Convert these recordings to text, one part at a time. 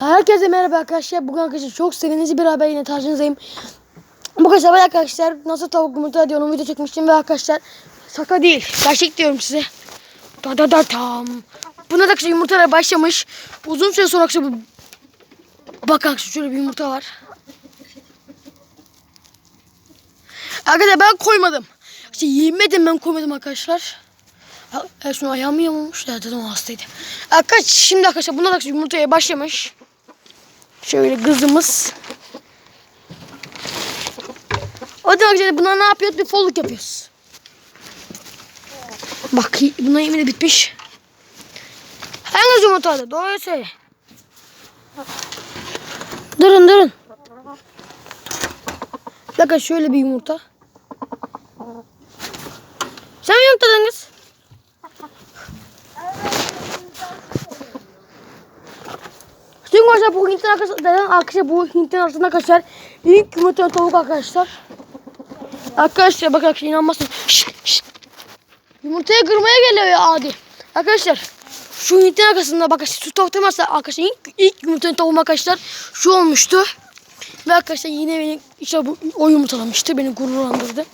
Herkese merhaba arkadaşlar. Bugün arkadaşlar çok sevinici bir haber yine karşınızdayım. Bu kadar arkadaşlar nasıl tavuk yumurta diye onun video çekmiştim ve arkadaşlar şaka değil. Gerçek diyorum size. Da da da tam. Buna da arkadaşlar yumurtalar başlamış. Uzun süre sonra arkadaşlar bu... Bak arkadaşlar şöyle bir yumurta var. Arkadaşlar ben koymadım. İşte yemedim ben koymadım arkadaşlar. E, şunu ayağımı yamulmuş da o hastaydı. Arkadaşlar şimdi arkadaşlar bunlar arkadaşlar yumurtaya başlamış. Şöyle kızımız. O da arkadaşlar buna ne yapıyoruz? Bir folluk yapıyoruz. Bak buna yemin bitmiş. Hangi yumurtadı? Doğru söyle. Durun durun. Dakika şöyle bir yumurta. Şimdi arkadaşlar bu Hint'in arkadaşlar, zaten arkadaşlar bu Hint'in arasında arkadaşlar ilk yumurta tavuk arkadaşlar. Arkadaşlar bakın arkadaşlar inanmazsınız. Şşt, şşt. Yumurtaya kırmaya geliyor ya adi. Arkadaşlar şu Hint'in arkasında bakın şu tavuk demezse arkadaşlar ilk, ilk yumurtanın tavuğum arkadaşlar şu olmuştu. Ve arkadaşlar yine beni işte bu, o yumurtalamıştı. Beni gururlandırdı.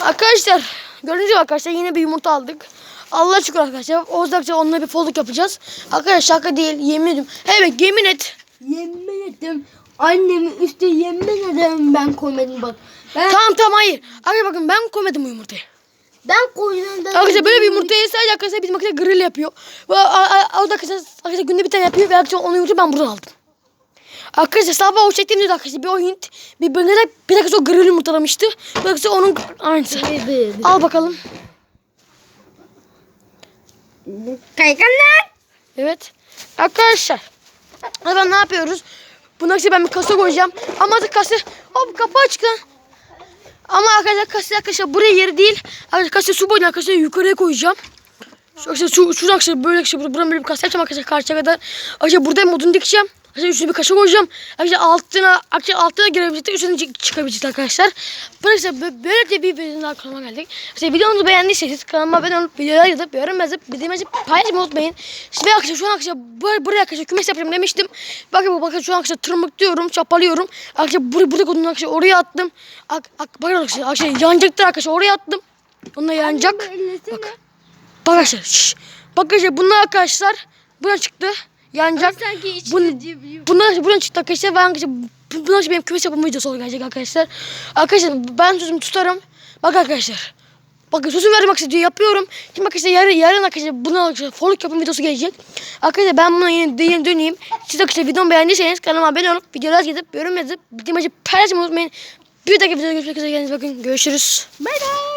Arkadaşlar gibi arkadaşlar yine bir yumurta aldık. Allah şükür arkadaşlar. Oğuz'da onunla bir folluk yapacağız. Arkadaşlar şaka değil yemin ediyorum. Evet yemin et. Yemin ettim. Annemin üstü yemin ederim ben koymadım bak. Ben Tamam tamam hayır. Arkadaşlar bakın ben koymadım bu yumurtayı. ben koydum. Arkadaşlar böyle bir yumurtayı sadece arkadaşlar bizim arkadaşlar grill yapıyor. O da arkadaşlar, arkadaşlar günde bir tane yapıyor ve arkadaşlar onu yumurtayı ben buradan aldım. Arkadaşlar sabah o çektiğimde de arkadaşlar bir o Hint bir böyle de bir dakika o grill yumurtalamıştı. Bir arkadaşlar onun aynısı. Al bakalım. Kayganlar. Evet. Arkadaşlar. Hemen ne yapıyoruz? Buna işte ben bir kasa koyacağım. Ama da kasa hop kapı açık lan. Ama arkadaşlar kasa arkadaşlar buraya yeri değil. Arkadaşlar kasa su boyunca arkadaşlar yukarıya koyacağım. Arkadaşlar şu, şuradan arkadaşlar böyle arkadaşlar buradan böyle bir kasa yapacağım arkadaşlar karşıya kadar. Arkadaşlar burada modunu dikeceğim. Arkadaşlar üstüne bir kaşa koyacağım. Arkadaşlar altına arkadaşlar altına girebilecek üstüne çık- çıkabilecek arkadaşlar. Arkadaşlar bö- böyle de bir videonun daha kanalıma geldik. İşte videomuzu beğendiyseniz kanalıma abone olup videoya yazıp yorum yazıp bildiğimizi paylaşmayı unutmayın. İşte arkadaşlar şu an arkadaşlar buraya, buraya arkadaşlar kümes yapacağım demiştim. Bakın bakın şu an arkadaşlar tırmıklıyorum, çapalıyorum. Arkadaşlar buraya burada kodunu arkadaşlar oraya attım. Ak, ak, bakın arkadaşlar, arkadaşlar yanacaktır arkadaşlar oraya attım. Onunla yanacak. Bak. Bak arkadaşlar. Şş. Bak arkadaşlar bunlar arkadaşlar. Buradan çıktı. Yanacak. Sanki içinde Bun, çıktı arkadaşlar. Ben arkadaşlar bu- bunlar benim kümes yapım videosu gelecek arkadaşlar. Arkadaşlar ben sözümü tutarım. Bak arkadaşlar. Bakın sözüm verdim arkadaşlar diyor yapıyorum. Şimdi arkadaşlar yarın, yarın arkadaşlar buna arkadaşlar follow yapım videosu gelecek. Arkadaşlar ben buna yine, yine döneyim. Siz arkadaşlar videomu beğendiyseniz kanalıma abone olup videolar yazıp yorum yazıp bildiğim acı paylaşmayı unutmayın. Bir dahaki videoda görüşmek üzere. Kendinize bakın. Görüşürüz. Bay bay.